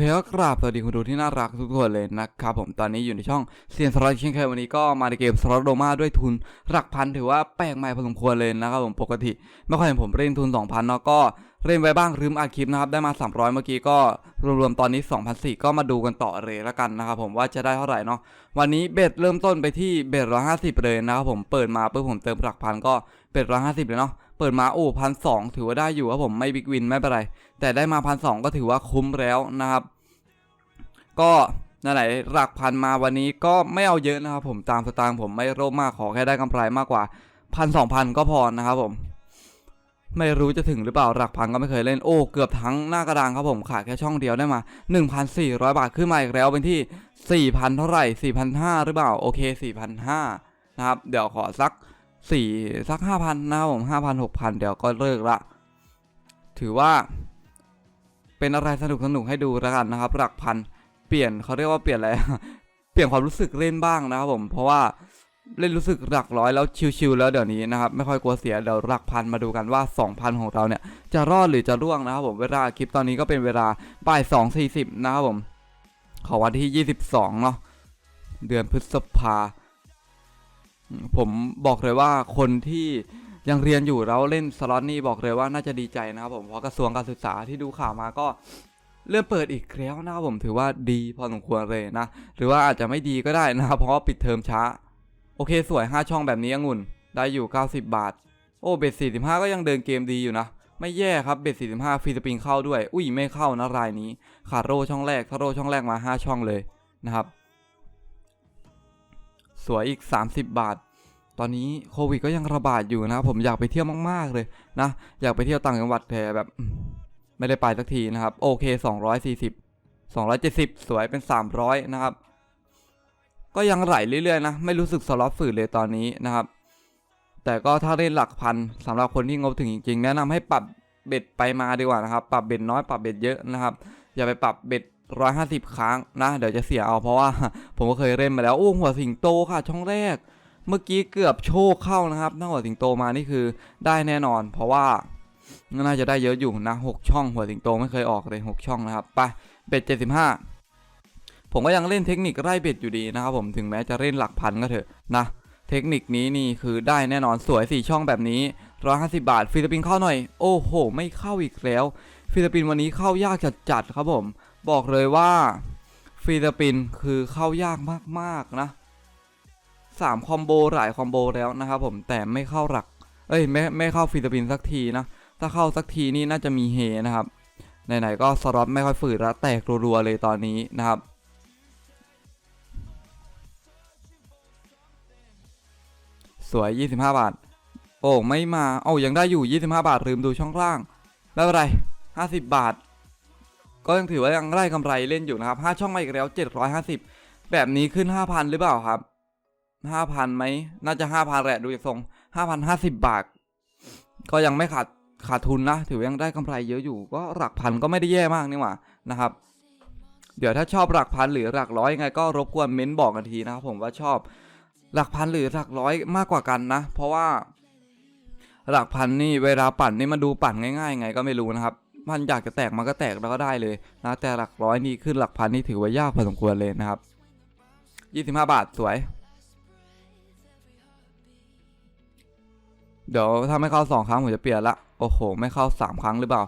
อเคก็กราบสวัสดีคุณดูที่น่ารักทุกคนเลยนะครับผมตอนนี้อยู่ในช่องเซียนสล็อตเช่นเคยวันนี้ก็มาในเกมสล็อตโดมาด้วยทุนหลักพันถือว่าแปลกใหม่พอสมควรเลยนะครับผมปกติ ไม่ค่อยเห็นผมเล่นทุน 2,000เนาะก็เล่นไว้บ้างลืมอัดคลิปนะครับได้มา 300 เมื่อกี้ก็รวมๆตอนนี้2,004ก็มาดูกันต่อเลยละกันนะครับผมว่าจะได้เท่าไหร่เนาะวันนี้เบ็ดเริ่มต้นไปที่เบ็ด150เลยนะครับผมเปิดมาเพื่อผมเติมหลักพันก็เบ็ด150เลยเนาะเปิดมาโอ้พันสถือว่าได้อยู่ครับผมไม่บิ๊กวินไม่เป็นไร แต่ได้มาพันสก็ถือว่าคุ้มแล้วนะครับ ก็นั่นแหละหลักพันมาวันนี้ก็ไม่เอาเยอะนะครับผมตามสตางค์ผมไม่โลภมากขอแค่ได้กำไรมากกว่าพันสองพันก็พอนะครับผม ไม่รู้จะถึงหรือเปล่าหลักพันก็ไม่เคยเล่นโอ้เกือบทั้งหน้ากระดานครับผมขาดแค่ช่องเดียวได้มา 1,400 บาทขึ้นมาอีกแล้วเป็นที่ 4,000 เท่าไหร่ 4,500 หรือเปล่าโอเค 4,500 นะครับ เดี๋ยวขอสัก 4 สัก 5,000 นะครับผม 5,000 6,000 เดี๋ยวก็เลิกละ ถือว่าเป็นอะไรสนุกสนุกให้ดูแล้วกันนะครับ หลักพันเปลี่ยนเขาเรียกว่าเปลี่ยนอะไร เปลี่ยนความรู้สึกเล่นบ้างนะครับผมเพราะว่า เล่นรู้สึกหลักร้อยแล้วชิวๆแล้วเดี๋ยวนี้นะครับไม่ค่อยกลัวเสียเดี๋ยวหลักพันมาดูกันว่า 2,000 ของเราเนี่ยจะรอดหรือจะร่วงนะครับผมเวลาคลิปตอนนี้ก็เป็นเวลาบ่าย2.40นะครับผมของวันที่ 22 เนาะเดือนพฤษภาผมบอกเลยว่าคนที่ยังเรียนอยู่แล้วเล่นสล็อตนี่บอกเลยว่าน่าจะดีใจนะครับผมเพราะกระทรวงการศึกษาที่ดูข่าวมาก็เริ่มเปิดอีกแล้วนะครับผมถือว่าดีพอสมควรเลยนะ หรือว่าอาจจะไม่ดีก็ได้นะครับเพราะปิดเทอมช้า โอเคสวย 5 ช่องแบบนี้องุ่น ได้อยู่ 90 บาท โอ้เบ็ด45 ก็ยังเดินเกมดีอยู่นะ ไม่แย่ครับเบ็ด45ฟรีสปริงเข้าด้วย อุ้ยไม่เข้านะรายนี้ ขาดโรช่องแรกถ้าโรช่องแรกมา 5 ช่องเลยนะครับ สวยอีก 30 บาท ตอนนี้โควิดก็ยังระบาดอยู่นะครับผมอยากไปเที่ยวมากๆเลยนะ อยากไปเที่ยวต่างจังหวัดแต่แบบ ไม่ได้ไปสักทีนะครับ โอเค 240 270 สวยเป็น 300 นะครับ ก็ยังไหลเรื่อยๆนะไม่รู้สึกสล็อตฝืดเลยตอนนี้นะครับ แต่ก็ถ้าเล่นหลักพันสำหรับคนที่งบถึงจริงๆ แนะนำให้ปรับเบ็ดไปมาดีกว่านะครับ ปรับเบ็ดน้อยปรับเบ็ดเยอะนะครับ อย่าไปปรับเบ็ดร้อยห้าสิบครั้งนะเดี๋ยวจะเสียเอาเพราะว่าผมก็เคยเล่นมาแล้วโอ้หัวสิงโตค่ะ ช่องแรก เมื่อกี้เกือบโชคเข้านะครับถ้าหัวสิงโตมานี่คือได้แน่นอน เพราะว่าน่าจะได้เยอะอยู่นะหกช่องหัวสิงโตไม่เคยออกเลยหกช่องนะครับไปเบ็ดเจ็ดสิบห้า ผมก็ยังเล่นเทคนิคไล่เบ็ดอยู่ดีนะครับผมถึงแม้จะเล่นหลักพันก็เถอะนะเทคนิคนี้นี่คือได้แน่นอนสวยสี่ช่องแบบนี้ร้อยห้าสิบาท ฟิลิปปินส์เข้าหน่อย โอ้โห ไม่เข้าอีกแล้ว ฟิลิปปินส์วันนี้เข้ายากจัดๆครับผม บอกเลยว่า ฟิลิปปินส์คือเข้ายากมากๆนะสามคอมโบหลายคอมโบแล้วนะครับผมแต่ไม่เข้าหลัก เอ้ยไม่ไม่เข้าฟิลิปปินส์สักทีนะถ้าเข้าสักทีนี่น่าจะมีเฮนะครับไหนๆก็สล็อตไม่ค่อยฝืดล้วแตกรัวๆเลยตอนนี้นะครับ สวย 25 บาท โอ้ไม่มาโอ้ยังได้อยู่ 25 บาทลืมดูช่องล่างไม่เป็นไร 50 บาท ก็ยังถือว่ายังได้กำไรเล่นอยู่นะครับ 5 ช่องมาอีกแล้ว 750 แบบนี้ขึ้น 5,000 หรือเปล่าครับ 5,000ไหมน่าจะ 5,000 แหละดูจากทรง 5,050 บาท ก็ยังไม่ขาดขาดทุนนะ ถือว่ายังได้กำไรเยอะอยู่ ก็หลักพันก็ไม่ได้แย่มากนี่หว่านะครับเดี๋ยวถ้าชอบหลักพันหรือหลักร้อยยังไงก็รบกวนเม้นบอกกันทีนะครับผมว่าชอบ หลักพันหรือหลักร้อยมากกว่ากันนะ เพราะว่า หลักพันนี่เวลาปั่นนี่มันดูปั่นง่ายๆไงก็ไม่รู้นะครับมันอยากจะแตกมันก็แตกแล้วก็ได้เลยนะแต่หลักร้อยนี่ขึ้นหลักพันนี่ถือว่ายากพอสมควรเลยนะครับ 25 บาทสวย เดี๋ยวถ้าไม่เข้าสองครั้งผมจะเปลี่ยนละโอ้โห ไม่เข้าสามครั้งหรือเปล่า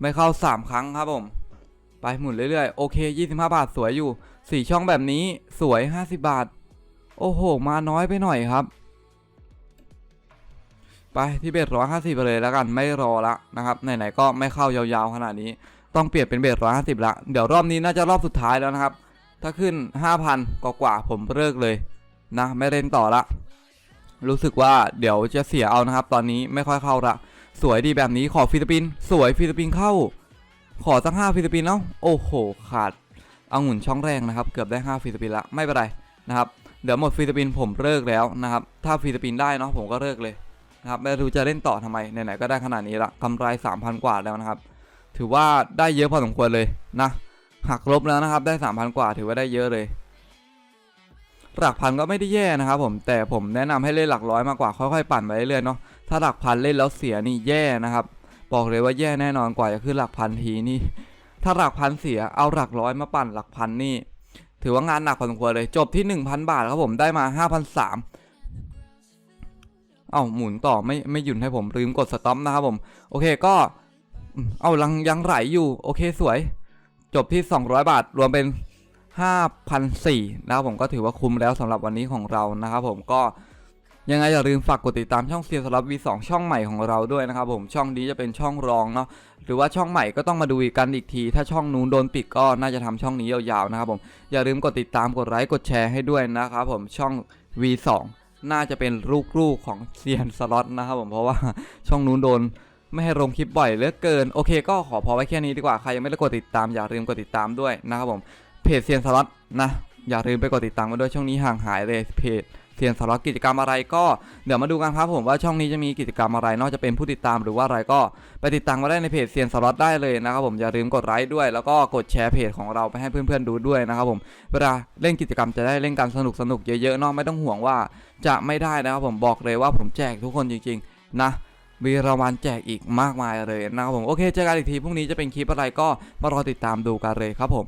ไม่เข้าสามครั้งครับผม ไปหมุนเรื่อยๆ โอเค 25 บาทสวยอยู่สี่ช่องแบบนี้สวย 50 บาท โอ้โห มาน้อยไปหน่อยครับ ไปที่เบ็ดร้อยห้าสิบไปเลยแล้วกันไม่รอละนะครับไหนๆก็ไม่เข้ายาวๆขนาดนี้ ต้องเปลี่ยนเป็นเบ็ดร้อยห้าสิบละเดี๋ยวรอบนี้น่าจะรอบสุดท้ายแล้วนะครับ ถ้าขึ้น5,000กว่าผมเลิกเลยนะไม่เล่นต่อละ รู้สึกว่าเดี๋ยวจะเสียเอานะครับ ตอนนี้ไม่ค่อยเข้าละสวยดีแบบนี้ขอฟิลิปปินส์สวยฟิลิปปินส์เข้า ขอตั้งห้าฟิลิปปินส์แล้วโอ้โห ขาดเอาหมุนช่องแรกนะครับ เกือบได้5ฟิลิปปินส์ละไม่เป็นไรนะครับ เดี๋ยวหมดฟิลิปปินผมเลิกแล้วนะครับ ถ้าฟิลิปปินได้เนาะผมก็เลิกเลยนะครับไม่รู้จะเล่นต่อทำไมไหนๆก็ได้ขนาดนี้ละกำไร3,000 กว่าแล้วนะครับ ถือว่าได้เยอะพอสมควรเลยนะหักลบแล้วนะครับ ได้ 3,000 กว่าถือว่าได้เยอะเลยหลักพันก็ไม่ได้แย่นะครับผมแต่ผมแนะนำให้เล่นหลักร้อยมากกว่าค่อยๆปั่นไปเรื่อยๆเนาะถ้าหลักพันเล่นแล้วเสียนี่แย่นะครับ บอกเลยว่าแย่แน่นอนกว่าจะขึ้นหลักพันทีนี่ถ้าหลักพันเสียเอาหลักร้อยมาปั่นหลักพันนี่ ถือว่างานหนักพอสมควรเลย จบที่ 1,000 บาทครับผมได้มา 5,003เอ้าหมุนต่อไม่ไม่หยุดให้ผมลืมกดสต็อปนะครับผม โอเคก็ เอาลังยังไหลอยู่ โอเคสวย จบที่ 200 บาทรวมเป็น5,004นะครับผมก็ถือว่าคุ้มแล้วสำหรับวันนี้ของเรานะครับผมก็ ยังไงอย่าลืมฝากกดติดตามช่องเซียสลับ V2 ช่องใหม่ของเราด้วยนะครับผมช่องนี้จะเป็นช่องรองเนาะหรือว่าช่องใหม่ก็ต้องมาดูอีกกันอีกที ถ้าช่องนู้นโดนปิดก็น่าจะทำช่องนี้ยาวๆนะครับผมอย่าลืมกดติดตามกดไลค์กดแชร์ให้ด้วยนะครับผมช่อง V2 น่าจะเป็นลูกๆของเซียนสล็อตนะครับผมเพราะว่าช่องนู้นโดนไม่ให้ลงคลิปบ่อยเหลือเกินโอเค ก็ขอพอไว้แค่นี้ดีกว่าใครยังไม่ได้กดติดตามอย่าลืมกดติดตามด้วยนะครับผมเพจเซียนสล็อตนะอย่าลืมไปกดติดตามกันด้วยช่วงนี้ห่างหายเลยเพจ เซียนสล็อตกิจกรรมอะไรก็เดี๋ยวมาดูกันครับผมว่าช่องนี้จะมีกิจกรรมอะไร นอกจากเป็นผู้ติดตามหรือว่าอะไรก็ไปติดตามมาได้ในเพจเซียนสล็อตได้เลยนะครับผมอย่าลืมกดไลค์ด้วย แล้วก็กดแชร์เพจของเราไปให้เพื่อนๆดูด้วยนะครับผมเวลาเล่นกิจกรรมจะได้เล่นกันสนุกสนุกๆเยอะๆเนาะไม่ต้องห่วงว่าจะไม่ได้นะครับผมบอกเลยว่าผมแจกทุกคนจริงๆนะมีรางวัลแจกอีกมากมายเลยนะครับผมโอเคเจอกันอีกทีพรุ่งนี้จะเป็นคลิปอะไรก็มารอติดตามดูกันเลยครับผม